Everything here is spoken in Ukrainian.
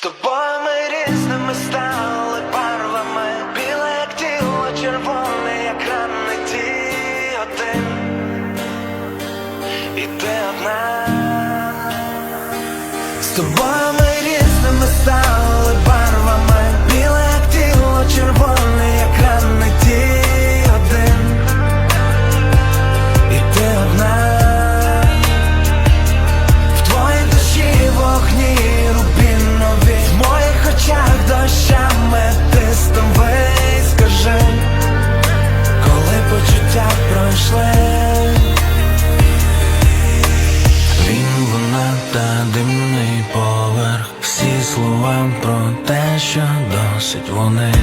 З тобою ми різними стали барвами Біле, як тіло, червоне, як ранний ті один І ти одна. З тобою ми слова про те, що досить вони